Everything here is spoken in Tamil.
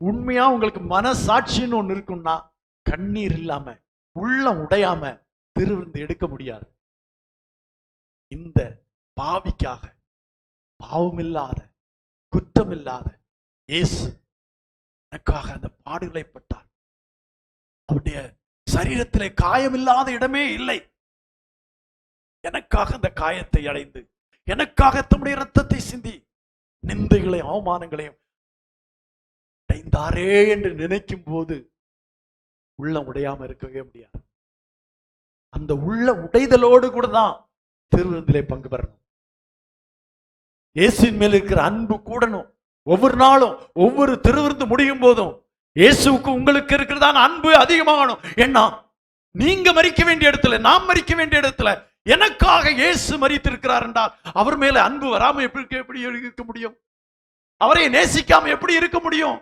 உண்மையா உங்களுக்கு மனசாட்சின்னு ஒன்று இருக்கும்னா கண்ணீர் இல்லாம உள்ளம் உடையாம திருவிருந்து எடுக்க முடியாது. இந்த பாவிக்காக பாவமில்லாத குற்றமில்லாத இயேசு எனக்காக அந்த பாடுகளை பட்டார். அவருடைய சரீரத்திலே காயமில்லாத இடமே இல்லை. எனக்காக அந்த காயத்தை அடைந்து எனக்காக தம்முடைய ரத்தத்தை சிந்தி நிந்தைகளையும் அவமானங்களையும் அடைந்தாரே என்று நினைக்கும் போது உள்ளம் உடையாம இருக்கவே முடியாது. அந்த உள்ள உடைதலோடு கூட தான் திருவிருந்திலே பங்கு பெறணும். இயேசுவின் மேல் இருக்கிற அன்பு கூடணும். ஒவ்வொரு நாளும் ஒவ்வொரு திருவிருந்து முடியும் போதும் இயேசுவுக்கு உங்களுக்கு இருக்கிறதான அன்பு அதிகமாகணும். என்ன நீங்க மறிக்க வேண்டிய இடத்துல நாம் மறிக்க வேண்டிய இடத்துல எனக்காக இயேசு மறித்திருக்கிறார் என்றால் அவர் மேல அன்பு வராம எப்படி எப்படி இருக்க முடியும்? அவரை நேசிக்காம எப்படி இருக்க முடியும்?